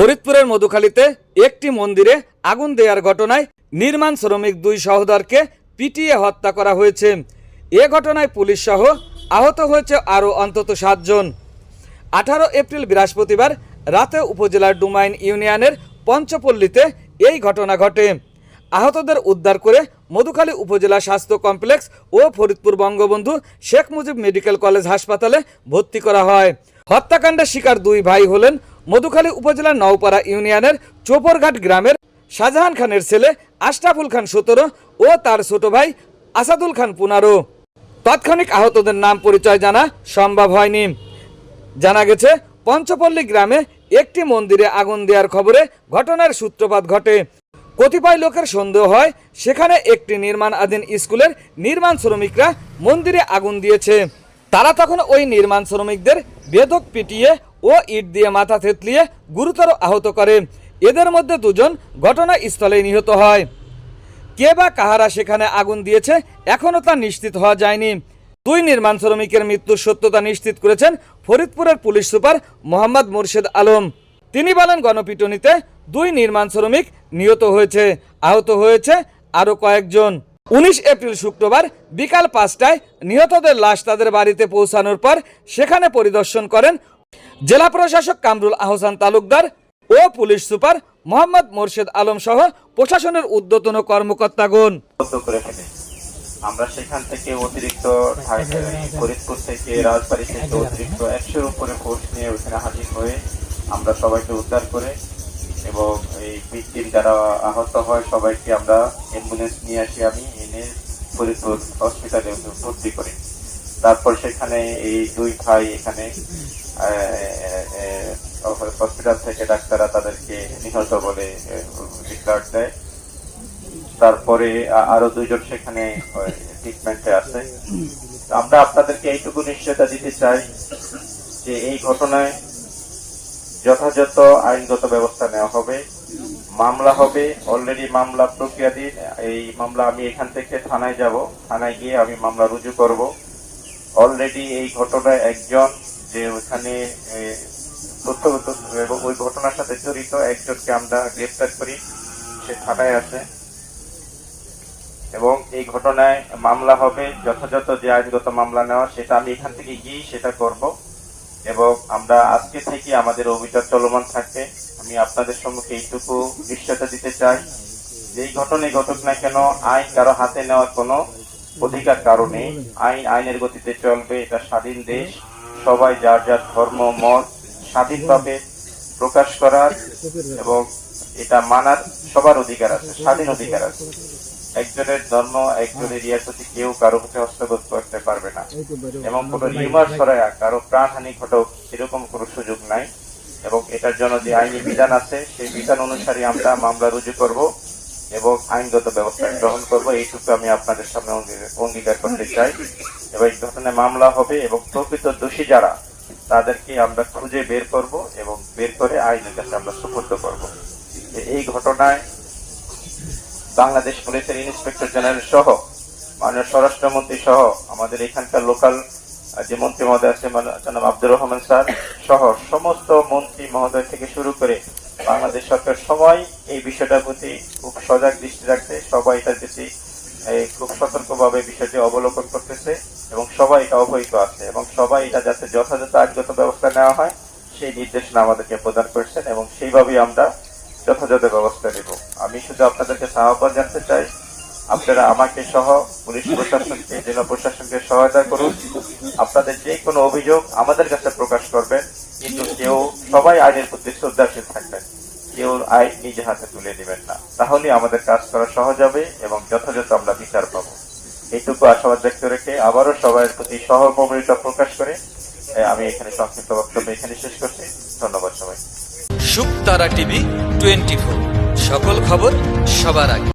ফরিদপুরের মধুখালীতে একটি মন্দিরে আগুন দেওয়ার ঘটনায় নির্মাণ শ্রমিক দুই সহোদরকে পিটিয়ে হত্যা করা হয়েছে। এ ঘটনায় পুলিশ সহ আহত হয়েছে আরও অন্তত সাতজন। আঠারো এপ্রিল বৃহস্পতিবার রাতে উপজেলার ডুমাইন ইউনিয়নের পঞ্চপল্লীতে এই ঘটনা ঘটে। আহতদের উদ্ধার করে মধুখালী উপজেলা স্বাস্থ্য কমপ্লেক্স ও ফরিদপুর বঙ্গবন্ধু শেখ মুজিব মেডিকেল কলেজ হাসপাতালে ভর্তি করা হয়। হত্যাকাণ্ডের শিকার দুই ভাই হলেন মধুখালী উপজেলার নওপাড়া ইউনিয়নের চোপরঘাট গ্রামের শাহজাহান খানের ছেলে আশরাফুল খান সতেরো ও তার ছোট ভাই আসাদুল খান পুনারো। তাৎক্ষণিক আহতদের নাম পরিচয় জানা সম্ভব হয়নি। জানা গেছে, পঞ্চপল্লী গ্রামে একটি মন্দিরে আগুন দেওয়ার খবরে ঘটনার সূত্রপাত ঘটে। কতিপয় লোকের সন্দেহ হয়, সেখানে একটি নির্মাণাধীন স্কুলের নির্মাণ শ্রমিকরা মন্দিরে আগুন দিয়েছে। তারা তখন ওই নির্মাণ শ্রমিকদের বেদক পিটিয়ে ও ইট দিয়ে মাথা থেতলিয়ে গুরুতর আহত করে। এদের মধ্যে দুজন ঘটনাস্থলে নিহত হয়। কে বা কাহারা সেখানে আগুন দিয়েছে এখনও তা নিশ্চিত হওয়া যায়নি। দুই নির্মাণ শ্রমিকের মৃত্যুর সত্যতা নিশ্চিত করেছেন ফরিদপুরের পুলিশ সুপার মোহাম্মদ মুর্শেদ আলম। তিনি বলেন, গণপিটুনিতে দুই নির্মাণ শ্রমিক নিহত হয়েছে। আহত হয়েছে আরও কয়েকজন। উনিশ এপ্রিল শুক্রবার বিকাল পাঁচটায় নিহতদের লাশ তাদের বাড়িতে পৌঁছানোর পর সেখানে পরিদর্শন করেন জেলা প্রশাসক কামরুল আহসান তালুকদার ও পুলিশ সুপার মোহাম্মদ মোর্শেদ আলম সহ প্রশাসনের ঊর্ধ্বতন কর্মকর্তাগণ। আমরা সেখান থেকে অতিরিক্ত ফরিদপুর থেকে রাজবাড়ি থেকে অতিরিক্ত একশোর উপরে ফোর্স নিয়ে ওখানে হাজির হয়ে আমরা সবাইকে উদ্ধার করে এবং এই ভিকটিম যারা আহত হয় সবাইকে আমরা অ্যাম্বুলেন্স নিয়ে আসি আমি এনে ফরিদপুর হসপিটালে ভর্তি করি। তারপর সেখানে এই দুই ভাই এখানে হসপিটাল থেকে ডাক্তাররা তাদেরকে নিহত বলে ডিক্লার দেয়। তারপরে আরও দুইজন সেখানে ট্রিটমেন্টে আছে। আমরা আপনাদেরকে এইটুকু নিশ্চয়তা দিতে চাই যে এই ঘটনায় যথাযথ আইনগত ব্যবস্থা নেওয়া হবে। মামলা হবে অলরেডি মামলা প্রক্রিয়াধীন এই মামলা আমি এখান থেকে থানায় যাব। থানায় গিয়ে আমি মামলা রুজু করব। অলরেডি এই ঘটনায় একজন যে ওখানে তথ্যগত এবং ওই ঘটনার সাথে জড়িত একজনকে আমরা গ্রেফতার করি। সে থানায় আছে এবং এই ঘটনায় মামলা হবে, যথাযথ যে আইনগত মামলা নেওয়া, সেটা আমি এখান থেকে গিয়ে সেটা করব। এবং আমরা আজকে থেকে আমাদের অভিযোগ চলমান থাকবে। আমি আপনাদের সম্মুখে এইটুকু নিশ্চয়তা দিতে চাই যে এই ঘটনায় ঘটুক না কেন, আইন কারও হাতে নেওয়ার কোনো অধিকার কারণে আইন আইনের গতিতে চলবে, এটা স্বাধীন দেশ। সবাই যার যার ধর্ম, মত স্বাধীনভাবে প্রকাশ করার এবং এটা মানার সবার অধিকার আছে, স্বাধীন অধিকার আছে। একজনের ধর্ম একজনের ইয়ার প্রতি কেউ কারও কাছে হস্তগত করতে পারবে না। এবং কোনো রিমার সরায়া কারও প্রাণহানি ঘটক এরকম কোনো সুযোগ নাই। এবং এটার জন্য যে আইনি বিধান আছে সেই বিধান অনুসারে আমরা মামলা রুজু করব এবং আইনগত ব্যবস্থা গ্রহণ করব। এইটুকু আমি আপনাদের সামনে অঙ্গী- অঙ্গীকার করতে চাই। এবং এই ঘটনায় মামলা হবে এবং প্রকৃত দোষী যারা তাদেরকে আমরা খুঁজে বের করব এবং বের করে আইনের কাছে আমরা সুপর্দ করব। এই ঘটনায় বাংলাদেশ পুলিশের ইন্সপেক্টর জেনারেল সহ, মাননীয় স্বরাষ্ট্রমন্ত্রী সহ, আমাদের এখানকার লোকাল যে মন্ত্রী মহোদয় আছে জনাব আব্দুর রহমান স্যার সহ সমস্ত মন্ত্রী মহোদয় থেকে শুরু করে বাংলাদেশ সরকার সবাই এই বিষয়টার প্রতি খুব সজাগ দৃষ্টি রাখছে। সবাই এটার প্রতি খুব সতর্কভাবে বিষয়টি অবলোকন করতেছে এবং সবাই এটা অবহিত আছে এবং সবাই এটা যাতে যথাযথ আইনগত ব্যবস্থা নেওয়া হয়, সেই নির্দেশনা আমাদেরকে প্রদান করছেন এবং সেইভাবেই আমরা যথাযথ ব্যবস্থা নেব। আমি শুধু আপনাদেরকে আহ্বান জানতে চাই, আপনারা আমাকে সহ পুলিশ প্রশাসনকে, জেলা প্রশাসনকে সহায়তা করুন। আপনাদের যে কোনো অভিযোগ আমাদের কাছে প্রকাশ করবেন, কিন্তু কেউ সবাই আইনের প্রতি শ্রদ্ধাশীল থাকবেন। কেউ আইন নিজে হাতে তুলে নেবেন না। তাহলে আমাদের কাজ করা সহজ হবে এবং যথাযথ আমরা বিচার পাবো। এইটুকু আশাবাদ ব্যক্ত রেখে আবারও সবার প্রতি সহমর্মিতা প্রকাশ করে আমি এখানে সংক্ষিপ্ত বক্তব্য এখানে শেষ করছি। ধন্যবাদ সবাই শুকতারা টিভি টোয়েন্টি সকল খবর সবার আগে।